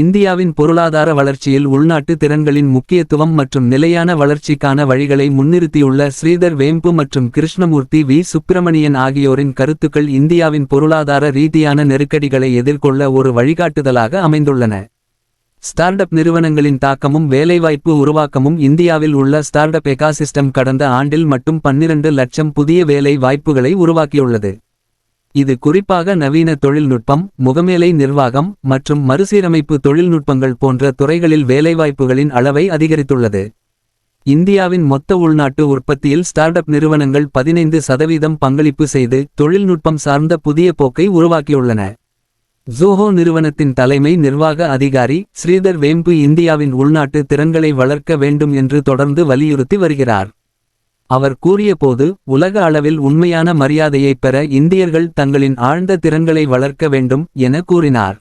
இந்தியாவின் பொருளாதார வளர்ச்சியில் உள்நாட்டு திறன்களின் முக்கியத்துவம் மற்றும் நிலையான வளர்ச்சிக்கான வழிகளை முன்னிறுத்தியுள்ள ஸ்ரீதர் வேம்பு மற்றும் கிருஷ்ணமூர்த்தி வி. சுப்பிரமணியன் ஆகியோரின் கருத்துக்கள் இந்தியாவின் பொருளாதார ரீதியான நெருக்கடிகளை எதிர்கொள்ள ஒரு வழிகாட்டுதலாக அமைந்துள்ளன. ஸ்டார்டப் நிறுவனங்களின் தாக்கமும் வேலைவாய்ப்பு உருவாக்கமும் இந்தியாவில் உள்ள ஸ்டார்டப் எகாசிஸ்டம் கடந்த ஆண்டில் மட்டும் பன்னிரண்டு லட்சம் புதிய வேலை வாய்ப்புகளை உருவாக்கியுள்ளது. இது குறிப்பாக நவீன தொழில்நுட்பம் முகமேலை நிர்வாகம் மற்றும் மறுசீரமைப்பு தொழில்நுட்பங்கள் போன்ற துறைகளில் வேலைவாய்ப்புகளின் அளவை அதிகரித்துள்ளது. இந்தியாவின் மொத்த உள்நாட்டு உற்பத்தியில் ஸ்டார்டப் நிறுவனங்கள் பதினைந்து சதவீதம் பங்களிப்பு செய்து தொழில்நுட்பம் சார்ந்த புதிய போக்கை உருவாக்கியுள்ளன. ஜோஹோ நிறுவனத்தின் தலைமை நிர்வாக அதிகாரி ஸ்ரீதர் வேம்பு இந்தியாவின் உள்நாட்டு திறன்களை வளர்க்க வேண்டும் என்று தொடர்ந்து வலியுறுத்தி வருகிறார். அவர் கூறியபோது உலக அளவில் உண்மையான மரியாதையைப் பெற இந்தியர்கள் தங்களின் ஆழ்ந்த திறன்களை வளர்க்க வேண்டும் என கூறினார்.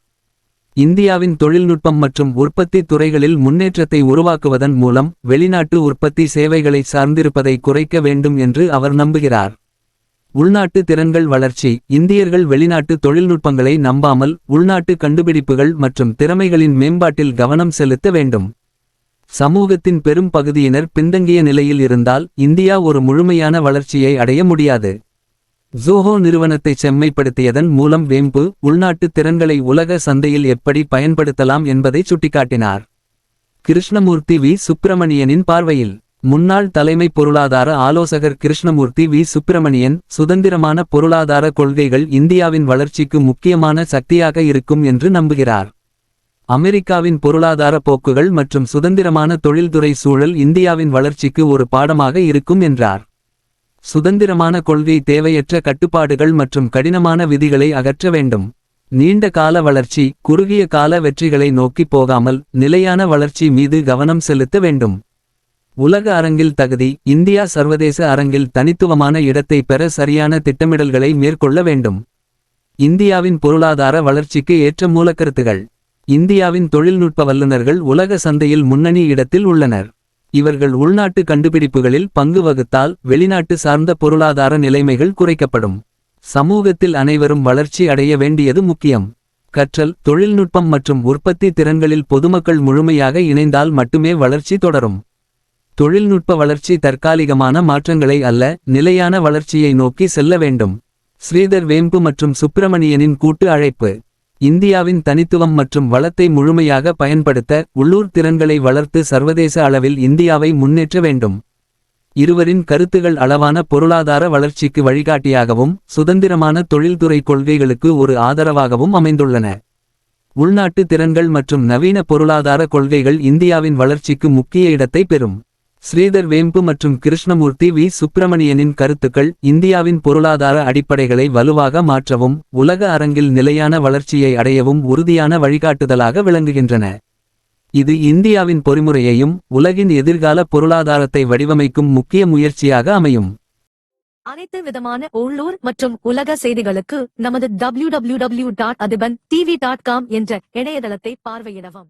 இந்தியாவின் தொழில்நுட்பம் மற்றும் உற்பத்தி துறைகளில் முன்னேற்றத்தை உருவாக்குவதன் மூலம் வெளிநாட்டு உற்பத்தி சேவைகளை சார்ந்திருப்பதை குறைக்க வேண்டும் என்று அவர் நம்புகிறார். உள்நாட்டு திறன்கள் வளர்ச்சி இந்தியர்கள் வெளிநாட்டு தொழில்நுட்பங்களை நம்பாமல் உள்நாட்டு கண்டுபிடிப்புகள் மற்றும் திறமைகளின் மேம்பாட்டில் கவனம் செலுத்த வேண்டும். சமூகத்தின் பெரும் பகுதியினர் பின்தங்கிய நிலையில் இருந்தால் இந்தியா ஒரு முழுமையான வளர்ச்சியை அடைய முடியாது. ஜோஹோ நிறுவனத்தை செம்மைப்படுத்தியதன் மூலம் வேம்பு உள்நாட்டு திறன்களை உலக சந்தையில் எப்படி பயன்படுத்தலாம் என்பதை சுட்டிக்காட்டினார். கிருஷ்ணமூர்த்தி வி. சுப்பிரமணியனின் பார்வையில் முன்னாள் தலைமை பொருளாதார ஆலோசகர் கிருஷ்ணமூர்த்தி வி. சுப்பிரமணியன் சுதந்திரமான பொருளாதார கொள்கைகள் இந்தியாவின் வளர்ச்சிக்கு முக்கியமான சக்தியாக இருக்கும் என்று நம்புகிறார். அமெரிக்காவின் பொருளாதார போக்குகள் மற்றும் சுதந்திரமான தொழில்துறை சூழல் இந்தியாவின் வளர்ச்சிக்கு ஒரு பாடமாக இருக்கும் என்றார். சுதந்திரமான கொள்கை தேவையற்ற கட்டுப்பாடுகள் மற்றும் கடினமான விதிகளை அகற்ற வேண்டும். நீண்ட கால வளர்ச்சி குறுகிய கால வெற்றிகளை நோக்கி போகாமல் நிலையான வளர்ச்சி மீது கவனம் செலுத்த வேண்டும். உலக அரங்கில் தகுதி இந்தியா சர்வதேச அரங்கில் தனித்துவமான இடத்தை பெற சரியான திட்டமிடல்களை மேற்கொள்ள வேண்டும். இந்தியாவின் பொருளாதார வளர்ச்சிக்கு ஏற்ற மூலக்கருத்துகள். இந்தியாவின் தொழில்நுட்ப வல்லுநர்கள் உலக சந்தையில் முன்னணி இடத்தில் உள்ளனர். இவர்கள் உள்நாட்டு கண்டுபிடிப்புகளில் பங்கு வகுத்தால் வெளிநாட்டு சார்ந்த பொருளாதார நிலைமைகள் குறைக்கப்படும். சமூகத்தில் அனைவரும் வளர்ச்சி அடைய வேண்டியது முக்கியம். கற்றல் தொழில்நுட்பம் மற்றும் உற்பத்தி திறன்களில் பொதுமக்கள் முழுமையாக இணைந்தால் மட்டுமே வளர்ச்சி தொடரும். தொழில்நுட்ப வளர்ச்சி தற்காலிகமான மாற்றங்களை அல்ல நிலையான வளர்ச்சியை நோக்கி செல்ல வேண்டும். ஸ்ரீதர் வேம்பு மற்றும் சுப்பிரமணியனின் கூட்டு அழைப்பு. இந்தியாவின் தனித்துவம் மற்றும் வளத்தை முழுமையாக பயன்படுத்த உள்ளூர் திறன்களை வளர்த்து சர்வதேச அளவில் இந்தியாவை முன்னேற்ற வேண்டும். இருவரின் கருத்துகள் அளவான பொருளாதார வளர்ச்சிக்கு வழிகாட்டியாகவும் சுதந்திரமான தொழில்துறை கொள்கைகளுக்கு ஒரு ஆதரவாகவும் அமைந்துள்ளன. உள்நாட்டு திறன்கள் மற்றும் நவீன பொருளாதார கொள்கைகள் இந்தியாவின் வளர்ச்சிக்கு முக்கிய இடத்தை பெறும். ஸ்ரீதர் வேம்பு மற்றும் கிருஷ்ணமூர்த்தி வி. சுப்பிரமணியனின் கருத்துக்கள் இந்தியாவின் பொருளாதார அடிப்படைகளை வலுவாக மாற்றவும் உலக அரங்கில் நிலையான வளர்ச்சியை அடையவும் உறுதியான வழிகாட்டுதலாக விளங்குகின்றன. இது இந்தியாவின் பொறிமுறையையும் உலகின் எதிர்கால பொருளாதாரத்தை வடிவமைக்கும் முக்கிய முயற்சியாக அமையும். அனைத்து விதமான உள்ளூர் மற்றும் உலக செய்திகளுக்கு நமது W W W dot Athiban TV dot com என்ற இணையதளத்தை பார்வையிடவும்.